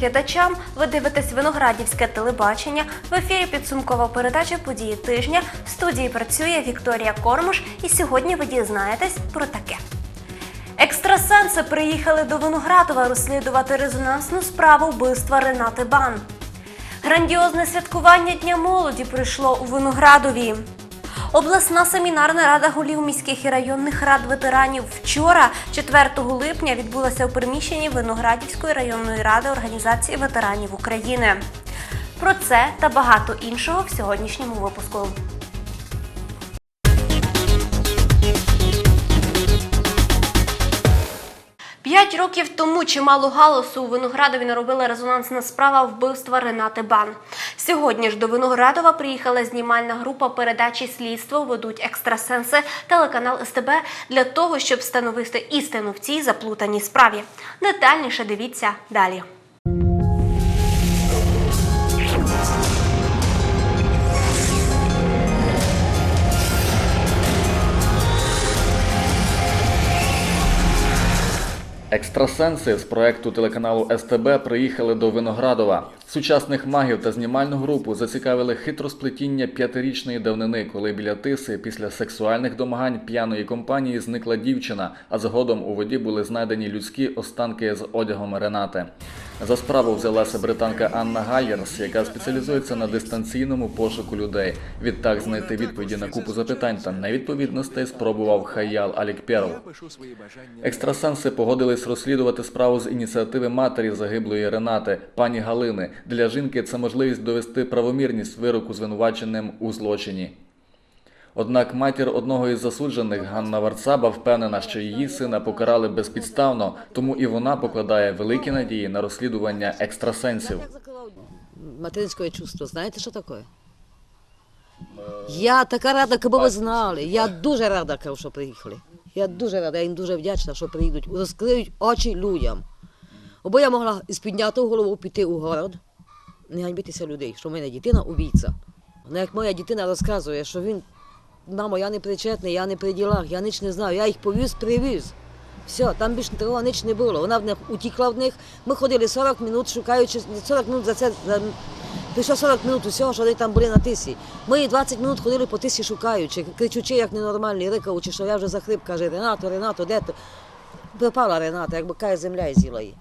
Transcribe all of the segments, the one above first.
глядачам. Ви дивитесь виноградівське телебачення. В ефірі підсумкова передача події тижня. В студії працює Вікторія Кормуш, і сьогодні ви дізнаєтесь про таке. Екстрасенси приїхали до Виноградова розслідувати резонансну справу вбивства Ренати Бан. Грандіозне святкування Дня молоді пройшло у Виноградові. Обласна семінарна рада голів міських і районних рад ветеранів вчора, 4 липня, відбулася у приміщенні Виноградівської районної ради Організації ветеранів України. Про це та багато іншого в сьогоднішньому випуску. П'ять років тому чимало галасу у Виноградові наробила резонансна справа вбивства Ренати Бан. Сьогодні ж до Виноградова приїхала знімальна група передачі слідство ведуть екстрасенси телеканал СТБ для того, щоб встановити істину в цій заплутаній справі. Детальніше дивіться далі. Екстрасенси з проекту телеканалу СТБ приїхали до Виноградова. Сучасних магів та знімальну групу зацікавили хитросплетіння п'ятирічної давнини, коли біля тиси після сексуальних домагань п'яної компанії зникла дівчина, а згодом у воді були знайдені людські останки з одягом Ренати. За справу взялася британка Анна Гайєрс, яка спеціалізується на дистанційному пошуку людей. Відтак знайти відповіді на купу запитань та невідповідностей спробував Хаял Алікперл. Екстрасенси погодились розслідувати справу з ініціативи матері загиблої Ренати, пані Галини. Для жінки це можливість довести правомірність вироку звинуваченим у злочині. Однак матір одного із засуджених Ганна Варцаба впевнена, що її сина покарали безпідставно, тому і вона покладає великі надії на розслідування екстрасенсів. Материнське чувство, знаєте, що таке? Я така рада, аби ви знали. Я дуже рада, що приїхали. Я дуже рада, я їм дуже вдячна, що приїдуть, розкриють очі людям. Бо я могла з піднятою голову піти у город, не ганьбитися людей, що в мене дитина убійця. Ну, як моя дитина розказує, що він, мамо, я не причетний, я не при ділах, я ніч не знаю, я їх повіз, привіз. Все, там більше того ніч не було. Вона в них утікла в них. Ми ходили 40 минут, шукаючи 40 минут за це. За... Пішло 40 минут усього, що вони там були на тисі. Ми 20 минут ходили по тисі шукаючи, кричучи, як ненормальні, рикаючи, що я вже захрип, каже, Ренато, Ренато, де ти? Пропала Рената, якби каже земля і з'їла її.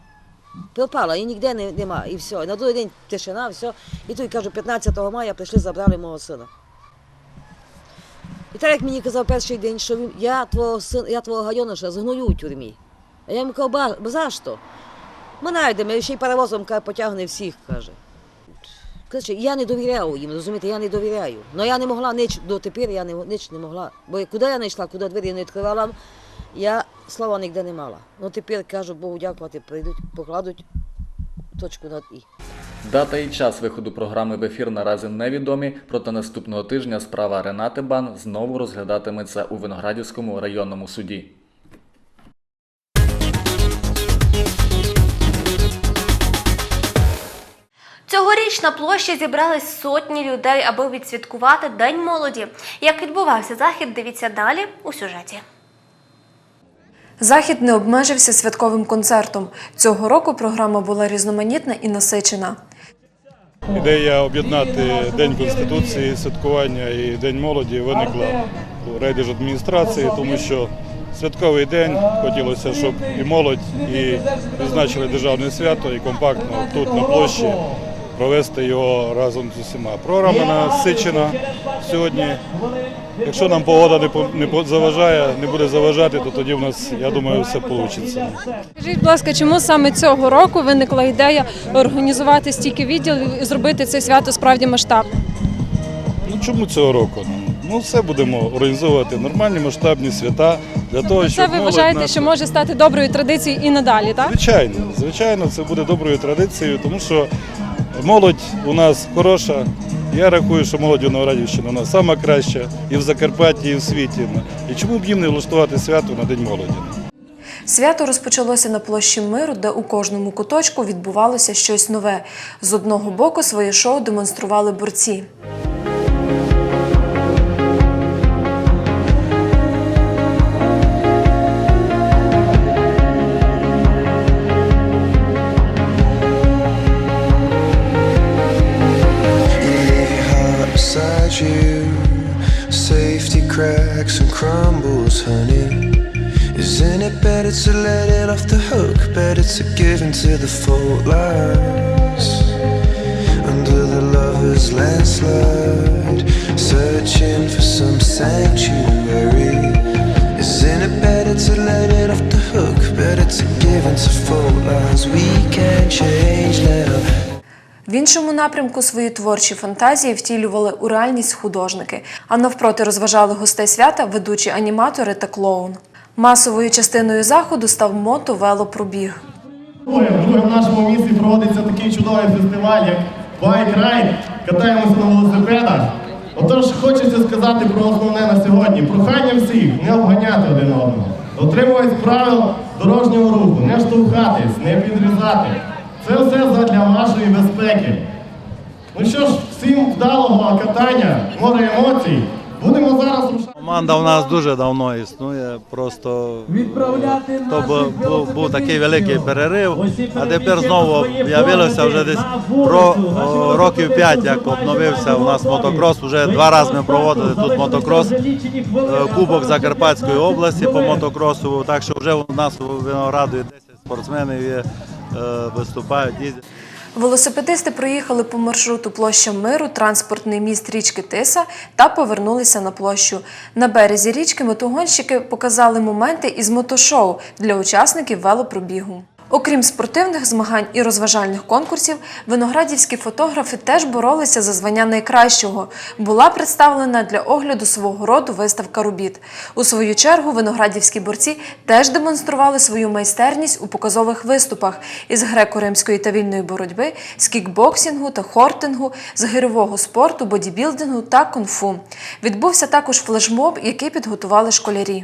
Пропала, і ніде не, нема, і все. І на другий день тишина, все. І тут, кажу, 15 мая прийшли, забрали мого сина. І так як мені казав перший день, що я твого син, я твого гайониша згною у тюрмі. А я йому кажу, за що? Ми знайдемо, ще й паровозом потягне всіх, каже. Коротше, я не довіряю їм, розумієте, я не довіряю. Ну я не могла ніч, дотепер я не, ніч не могла. Бо куди я не йшла, куди двері не відкривала, я слова ніде не мала. Ну тепер кажу, Богу дякувати, прийдуть, покладуть точку над І. Дата і час виходу програми в ефір наразі невідомі, проте наступного тижня справа Ренати Бан знову розглядатиметься у Виноградівському районному суді. Цьогоріч на площі зібрались сотні людей, аби відсвяткувати День молоді. Як відбувався захід, дивіться далі у сюжеті. Захід не обмежився святковим концертом. Цього року програма була різноманітна і насичена. Ідея об'єднати День Конституції, святкування і День молоді виникла у райдержадміністрації, тому що святковий день хотілося, щоб і молодь, і відзначили державне свято, і компактно тут на площі провести його разом з усіма. Програма насичена сьогодні. Якщо нам погода не по- не по- заважає, не буде заважати, то тоді в нас, я думаю, все вийде. Скажіть, будь ласка, чому саме цього року виникла ідея організувати стільки відділів і зробити це свято справді масштабним? Ну чому цього року? Ну, Ну, все будемо організовувати нормальні масштабні свята для того, Це щоб ви вважаєте, наша- що може стати доброю традицією і надалі, так? Звичайно, звичайно, це буде доброю традицією, тому що молодь у нас хороша. Я рахую, що молодь у Новорадівщині у нас сама краща і в Закарпатті, і в світі. І чому б їм не влаштувати свято на День молоді? Свято розпочалося на площі миру, де у кожному куточку відбувалося щось нове. З одного боку своє шоу демонстрували борці. To give into the fault lines Under the lover's landslide Searching for some sanctuary Isn't it better to let it off the hook? Better to give into fault lines We can change now В іншому напрямку свої творчі фантазії втілювали у реальність художники, а навпроти розважали гостей свята ведучі аніматори та клоун. Масовою частиною заходу став мото-велопробіг. Друге, в нашому місті проводиться такий чудовий фестиваль, як Байк Райд. Катаємося на велосипедах. Отож, хочеться сказати про основне на сьогодні. Прохання всіх не обганяти один одного. Дотримуватись правил дорожнього руху, не штовхатись, не підрізати. Це все задля вашої безпеки. Ну що ж, всім вдалого катання, море емоцій. Будемо зараз рушати. Команда у нас дуже давно існує. Просто то був, був, був такий великий перерив, а тепер знову з'явилося вже десь про років п'ять, як обновився у нас мотокрос. Вже два рази ми проводили тут мотокрос, е, Кубок Закарпатської області по мотокросу. Так що вже у нас у Винограду 10 спортсменів є, е, виступають, їздять. Велосипедисти проїхали по маршруту площа Миру, транспортний міст річки Тиса та повернулися на площу. На березі річки мотогонщики показали моменти із мотошоу для учасників велопробігу. Окрім спортивних змагань і розважальних конкурсів, виноградівські фотографи теж боролися за звання найкращого. Була представлена для огляду свого роду виставка робіт. У свою чергу виноградівські борці теж демонстрували свою майстерність у показових виступах із греко-римської та вільної боротьби, з кікбоксингу та хортингу, з гирьового спорту, бодібілдингу та кунг-фу. Відбувся також флешмоб, який підготували школярі.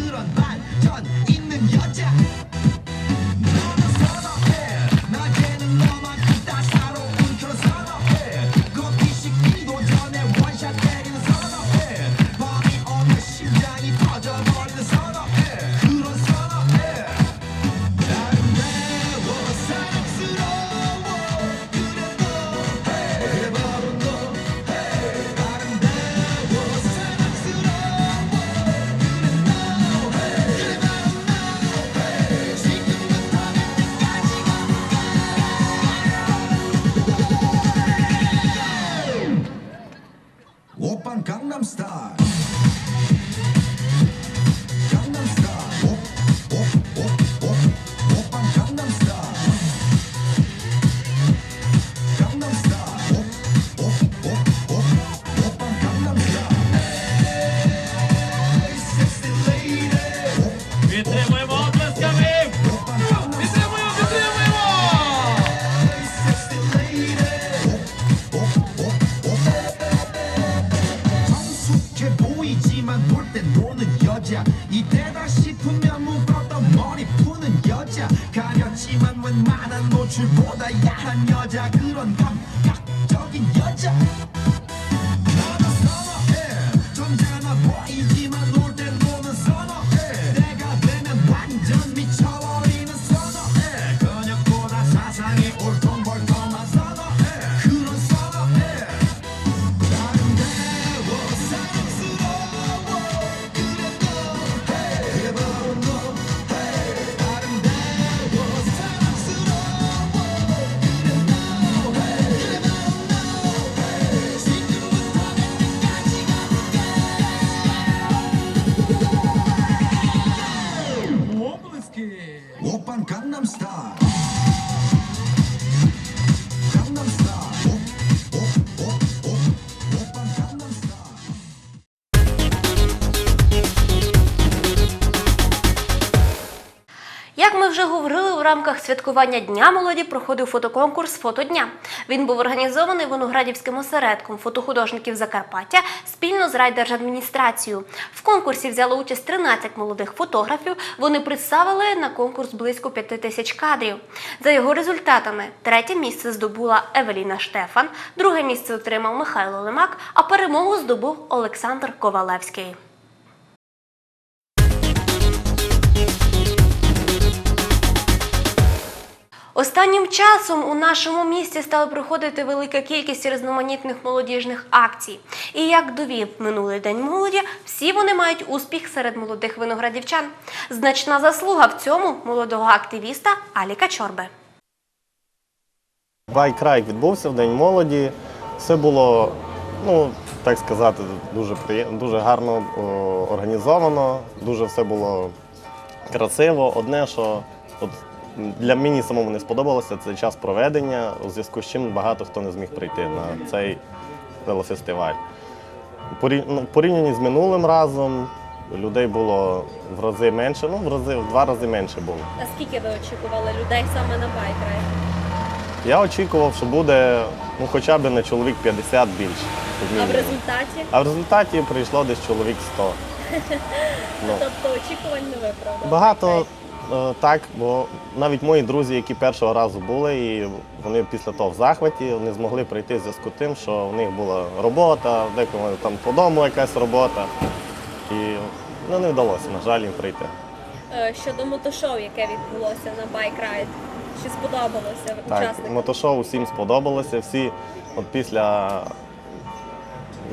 святкування Дня молоді проходив фотоконкурс Фотодня. Він був організований Виноградівським осередком фотохудожників Закарпаття спільно з райдержадміністрацією. В конкурсі взяло участь 13 молодих фотографів. Вони представили на конкурс близько 5 тисяч кадрів. За його результатами, третє місце здобула Евеліна Штефан, друге місце отримав Михайло Лемак, а перемогу здобув Олександр Ковалевський. Останнім часом у нашому місті стала проходити велика кількість різноманітних молодіжних акцій. І як довів минулий день молоді, всі вони мають успіх серед молодих виноградівчан. Значна заслуга в цьому молодого активіста Аліка Чорби. Байкрайк відбувся в День молоді. Все було, ну так сказати, дуже приємно, дуже гарно о, організовано, дуже все було красиво. Одне, що от для мені самому не сподобалося, це час проведення, у зв'язку з чим багато хто не зміг прийти на цей велофестиваль. Порі- ну, з минулим разом людей було в рази менше, ну в рази в два рази менше було. А скільки ви очікували людей саме на байкрайд? Я очікував, що буде ну, хоча б на чоловік 50 більше. А в результаті? А в результаті прийшло десь чоловік 100. Ну, Тобто очікувань не виправдали. багато так, бо навіть мої друзі, які першого разу були, і вони після того в захваті, вони змогли прийти в зв'язку з тим, що в них була робота, декому там по дому якась робота. І ну, не вдалося, на жаль, їм прийти. Е, Щодо мотошоу, яке відбулося на байкрайд, чи сподобалося Так, учасникам? мотошоу всім сподобалося. Всі от після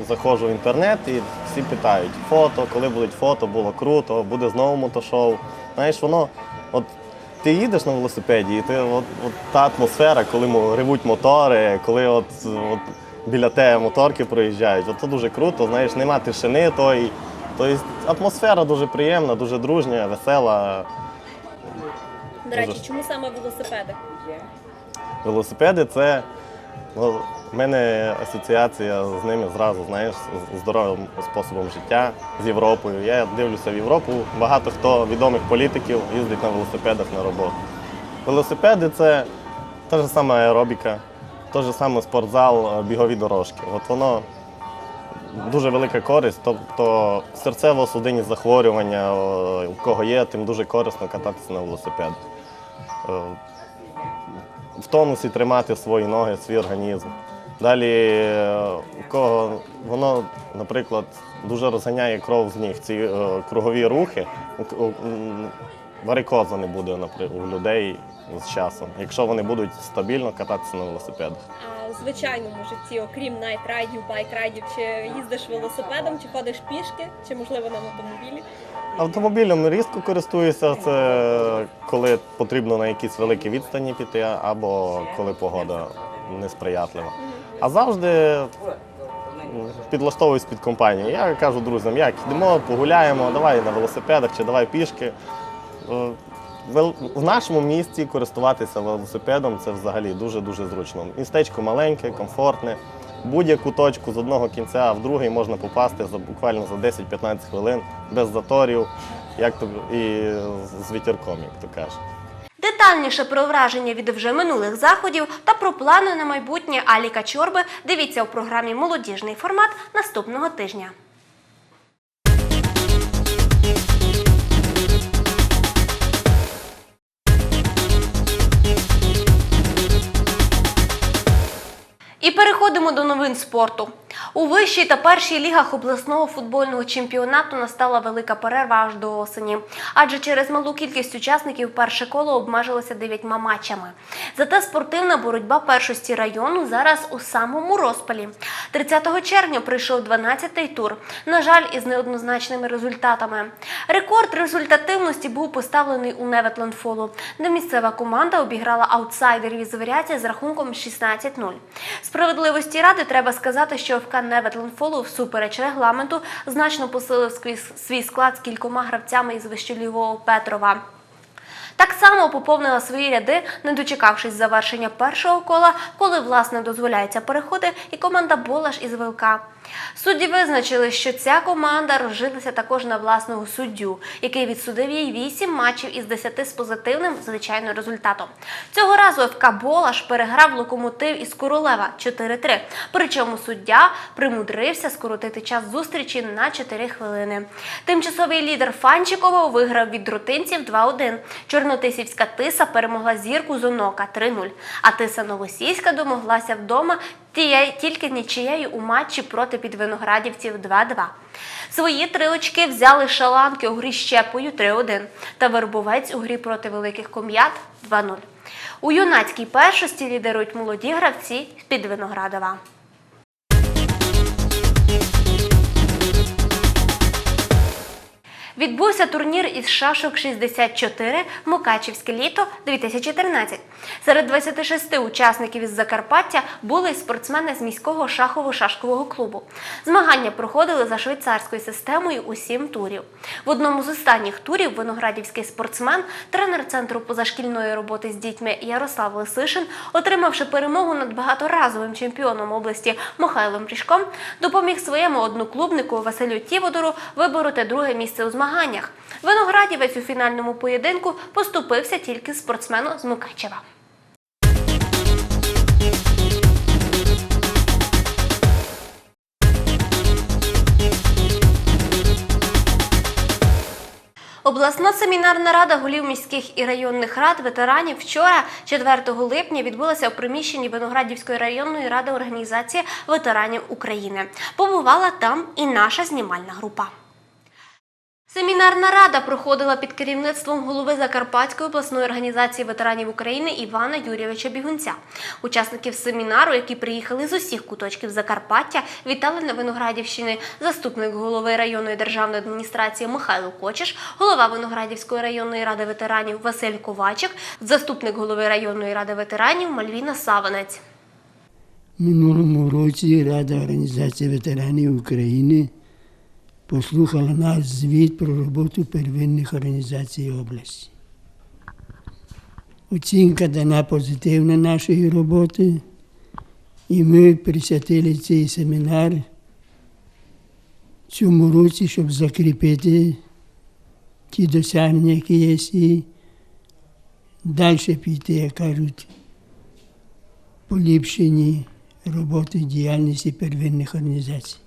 заходжу в інтернет і всі питають фото, коли будуть фото, було круто, буде знову мотошоу. Знаєш, воно, от ти їдеш на велосипеді, і ти от, от та атмосфера, коли ревуть мотори, коли от, от біля тебе моторки проїжджають, от це дуже круто, знаєш, нема тишини тої. Тобто атмосфера дуже приємна, дуже дружня, весела. До речі, чому саме велосипеди? Велосипеди це в мене асоціація з ними зразу, знаєш, здоровим способом життя з Європою. Я дивлюся в Європу. Багато хто відомих політиків їздить на велосипедах на роботу. Велосипеди це та ж сама аеробіка, той же самий спортзал, бігові дорожки. От воно дуже велика користь, тобто серцево-судинні захворювання, у кого є, тим дуже корисно кататися на велосипедах. Е, в тонусі тримати свої ноги, свій організм. Далі, е, у кого воно, наприклад, дуже розганяє кров з ніг, ці е, кругові рухи, варикоза не буде наприклад, у людей з часом, якщо вони будуть стабільно кататися на велосипедах. А у звичайному житті, окрім найтрайдів, байкрайдів, чи їздиш велосипедом, чи ходиш пішки, чи можливо на автомобілі? Автомобілем різко користуюся, це коли потрібно на якісь великі відстані піти, або коли погода несприятлива. А завжди підлаштовуюсь під компанію. Я кажу друзям, як йдемо, погуляємо, давай на велосипедах чи давай пішки. Е, В нашому місті користуватися велосипедом це взагалі дуже-дуже зручно. Містечко маленьке, комфортне. Будь-яку точку з одного кінця в другий можна попасти за буквально за 10-15 хвилин без заторів, як то і з вітерком, як то кажуть. Детальніше про враження від вже минулих заходів та про плани на майбутнє Аліка Чорби дивіться у програмі Молодіжний формат наступного тижня. І переходимо до новин спорту. У вищій та першій лігах обласного футбольного чемпіонату настала велика перерва аж до осені. Адже через малу кількість учасників перше коло обмежилося дев'ятьма матчами. Зате спортивна боротьба першості району зараз у самому розпалі. 30 червня прийшов 12-й тур. На жаль, із неоднозначними результатами. Рекорд результативності був поставлений у Неветлендфолу, де місцева команда обіграла аутсайдерів із Варіація з рахунком 16-0. Справедливості ради треба сказати, що ФК Неветлендфолу всупереч регламенту значно посилив свій- склад з кількома гравцями із вищолівого Петрова. Так само поповнила свої ряди, не дочекавшись завершення першого кола, коли власне дозволяється переходи, і команда Болаш із ВЛК. Судді визначили, що ця команда розжилася також на власного суддю, який відсудив їй 8 матчів із 10 з позитивним, звичайно, результатом. Цього разу ФК Болаш переграв локомотив із Королева 4-3. Причому суддя примудрився скоротити час зустрічі на 4 хвилини. Тимчасовий лідер Фанчикова виграв від рутинців 2-1. Чорнотисівська тиса перемогла зірку з Онока 3-0. А тиса Новосійська домоглася вдома тільки нічиєю у матчі проти підвиноградівців 2-2. Свої три очки взяли шаланки у грі Щепою 3-1 та Вербовець у грі проти великих ком'ят 2-0. У юнацькій першості лідерують молоді гравці з під Відбувся турнір із шашок 64 Мукачівське літо 2013. Серед 26 учасників із Закарпаття були спортсмени з міського шахово-шашкового клубу. Змагання проходили за швейцарською системою у сім турів. В одному з останніх турів виноградівський спортсмен, тренер центру позашкільної роботи з дітьми Ярослав Лисишин, отримавши перемогу над багаторазовим чемпіоном області Михайлом Ріжком, допоміг своєму одноклубнику Василю Тіводору вибороти друге місце у змаганнях. Виноградівець у фінальному поєдинку поступився тільки спортсмену з Мукачева. Обласна семінарна рада голів міських і районних рад ветеранів вчора, 4 липня, відбулася у приміщенні Виноградівської районної ради організації ветеранів України. Побувала там і наша знімальна група. Семінарна рада проходила під керівництвом голови Закарпатської обласної організації ветеранів України Івана Юрійовича Бігунця. Учасників семінару, які приїхали з усіх куточків Закарпаття, вітали на Виноградівщині заступник голови районної державної адміністрації Михайло Кочеш, голова Виноградівської районної ради ветеранів Василь Ковачик, заступник голови районної ради ветеранів Мальвіна Саванець. минулому році Рада Організації ветеранів України послухала наш звіт про роботу первинних організацій області. Оцінка дана позитивна нашої роботи, і ми присвятили цей семінар цьому році, щоб закріпити ті досягнення, які є, і далі піти, як кажуть, поліпшенні роботи діяльності первинних організацій,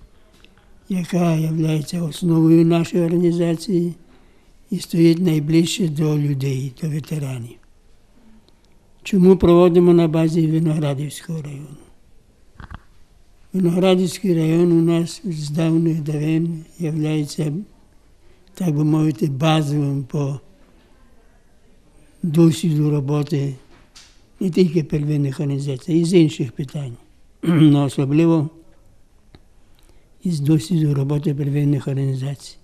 яка є основою нашої організації і стоїть найближче до людей, до ветеранів. Чому проводимо на базі Виноградівського району? Виноградівський район у нас з давних давен є, так би мовити, базовим по досвіду роботи не тільки первинних організацій, і з інших питань, але особливо із досвіду роботи первинних організацій.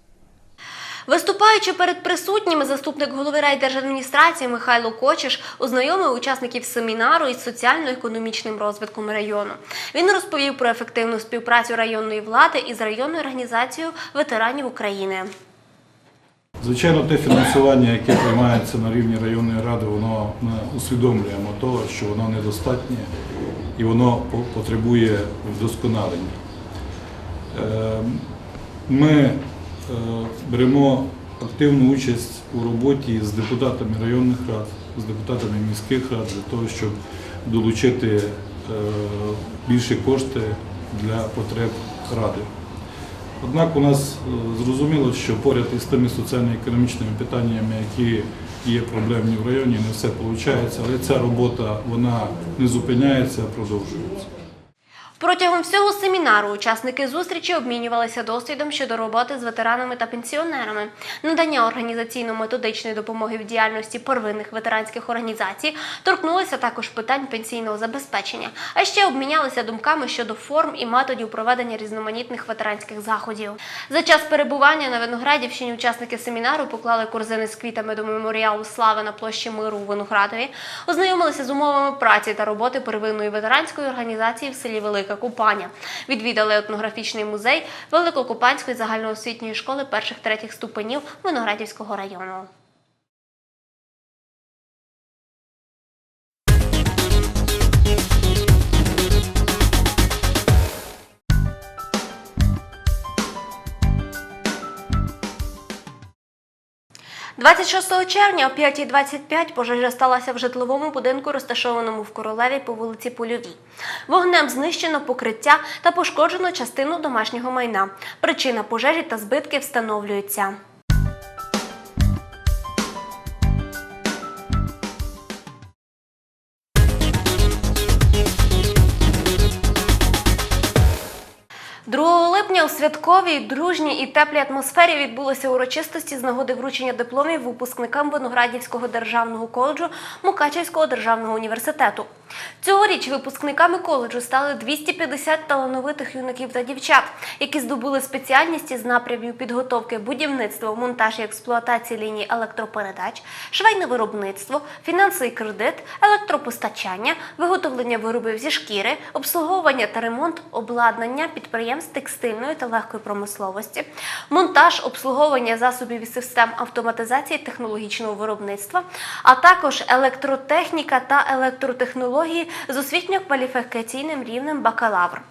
Виступаючи перед присутніми, заступник голови райдержадміністрації Михайло Кочеш ознайомив учасників семінару із соціально-економічним розвитком району. Він розповів про ефективну співпрацю районної влади із районною організацією ветеранів України. Звичайно, те фінансування, яке приймається на рівні районної ради, воно ми усвідомлюємо того, що воно недостатнє і воно потребує вдосконалення. Е, Ми е, беремо активну участь у роботі з депутатами районних рад, з депутатами міських рад для того, щоб долучити е, більші кошти для потреб ради. Однак у нас зрозуміло, що поряд із тими соціально-економічними питаннями, які є проблемні в районі, не все виходить, але ця робота вона не зупиняється, а продовжується. Протягом всього семінару учасники зустрічі обмінювалися досвідом щодо роботи з ветеранами та пенсіонерами, надання організаційно-методичної допомоги в діяльності первинних ветеранських організацій, торкнулися також питань пенсійного забезпечення, а ще обмінялися думками щодо форм і методів проведення різноманітних ветеранських заходів. За час перебування на Виноградівщині учасники семінару поклали корзини з квітами до меморіалу слави на площі миру у Виноградові, ознайомилися з умовами праці та роботи первинної ветеранської організації в селі Велика Купаня. Відвідали етнографічний музей Великокупанської загальноосвітньої школи перших третіх ступенів Виноградівського району. 26 червня о 5.25 пожежа сталася в житловому будинку, розташованому в Королеві по вулиці Польовій. Вогнем знищено покриття та пошкоджено частину домашнього майна. Причина пожежі та збитки встановлюються. Святковій, дружній і теплій атмосфері відбулися урочистості з нагоди вручення дипломів випускникам Виноградівського державного коледжу Мукачевського державного університету. Цьогоріч випускниками коледжу стали 250 талановитих юнаків та дівчат, які здобули спеціальності з напрямів підготовки будівництва, монтаж і експлуатації ліній електропередач, швейне виробництво, фінанси і кредит, електропостачання, виготовлення виробів зі шкіри, обслуговування та ремонт обладнання підприємств текстильної та легкої промисловості, монтаж обслуговування засобів і систем автоматизації технологічного виробництва, а також електротехніка та електротехнології з освітньо-кваліфікаційним рівнем бакалавр.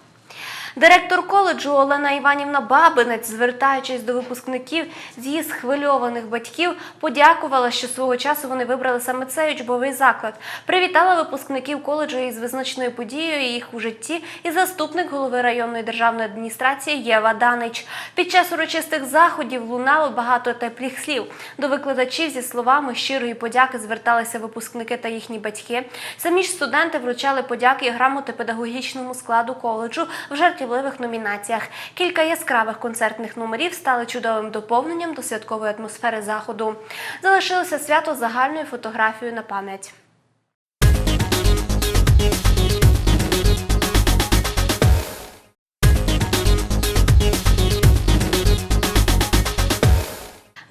Директор коледжу Олена Іванівна Бабинець, звертаючись до випускників з її схвильованих батьків, подякувала, що свого часу вони вибрали саме цей учбовий заклад. Привітала випускників коледжу із визначною подією їх у житті і заступник голови районної державної адміністрації Єва Данич. Під час урочистих заходів лунало багато теплих слів. До викладачів зі словами щирої подяки зверталися випускники та їхні батьки. Самі ж студенти вручали подяки і грамоти педагогічному складу коледжу в жартівливих номінаціях. Кілька яскравих концертних номерів стали чудовим доповненням до святкової атмосфери заходу. Залишилося свято загальною фотографією на пам'ять. –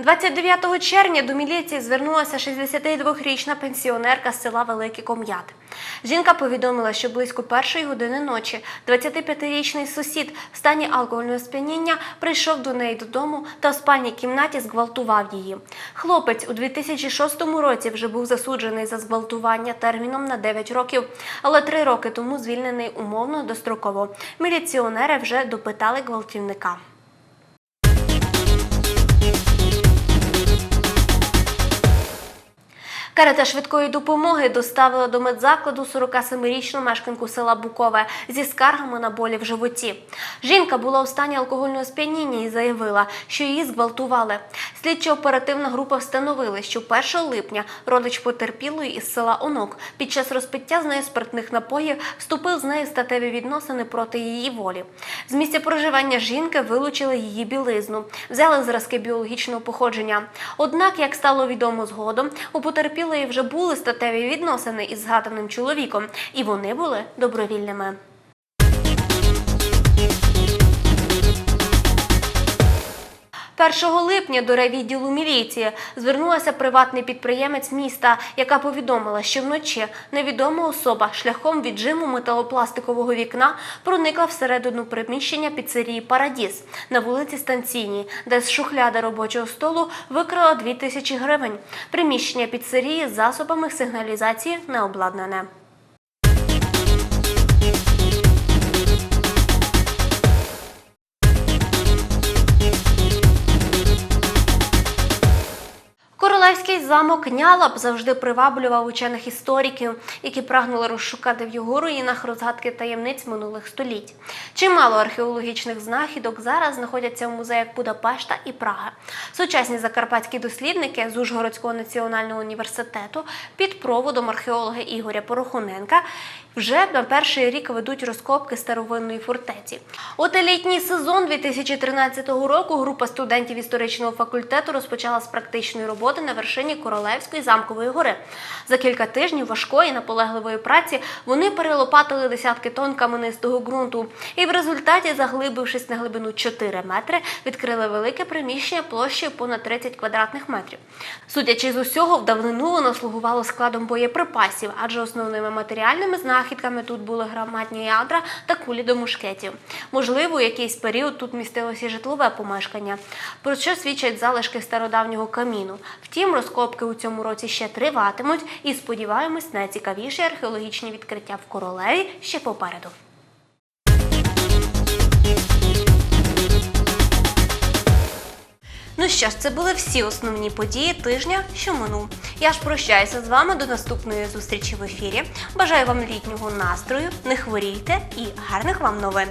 29 червня до міліції звернулася 62-річна пенсіонерка з села Великий Ком'ят. Жінка повідомила, що близько першої години ночі 25-річний сусід в стані алкогольного сп'яніння прийшов до неї додому та в спальній кімнаті зґвалтував її. Хлопець у 2006 році вже був засуджений за зґвалтування терміном на 9 років, але три роки тому звільнений умовно достроково. Міліціонери вже допитали гвалтівника. Карета швидкої допомоги доставила до медзакладу 47-річну мешканку села Букове зі скаргами на болі в животі. Жінка була у стані алкогольного сп'яніння і заявила, що її зґвалтували. Слідчо-оперативна група встановили, що 1 липня родич потерпілої із села Онок під час розпиття з нею спиртних напоїв вступив з нею статеві відносини проти її волі. З місця проживання жінки вилучили її білизну, взяли зразки біологічного походження. Однак, як стало відомо згодом, у потерпілої вже були статеві відносини із згаданим чоловіком, і вони були добровільними. Першого липня до райвідділу міліції звернулася приватний підприємець міста, яка повідомила, що вночі невідома особа шляхом віджиму металопластикового вікна проникла всередину приміщення піцерії Парадіс на вулиці Станційній, де з шухляди робочого столу викрала 2 тисячі гривень. Приміщення піцерії засобами сигналізації не обладнане. Королевський замок Нялап завжди приваблював учених істориків, які прагнули розшукати в його руїнах розгадки таємниць минулих століть. Чимало археологічних знахідок зараз знаходяться в музеях Будапешта і Праги. Сучасні закарпатські дослідники з Ужгородського національного університету під проводом археолога Ігоря Порохуненка вже на перший рік ведуть розкопки старовинної фортеці. От і літній сезон 2013 року група студентів історичного факультету розпочала з практичної роботи на вершині Королевської замкової гори. За кілька тижнів важкої наполегливої праці вони перелопатили десятки тонн каменистого ґрунту і в результаті, заглибившись на глибину 4 метри, відкрили велике приміщення площею понад 30 квадратних метрів. Судячи з усього, в давнину воно слугувало складом боєприпасів, адже основними матеріальними знахідками тут були громадні ядра та кулі до мушкетів. Можливо, у якийсь період тут містилося житлове помешкання, про що свідчать залишки стародавнього каміну. Втім, розкопки у цьому році ще триватимуть і сподіваємось, найцікавіші археологічні відкриття в королеві ще попереду. Ну що ж, це були всі основні події тижня, що минув. Я ж прощаюся з вами до наступної зустрічі в ефірі. Бажаю вам літнього настрою, не хворійте і гарних вам новин.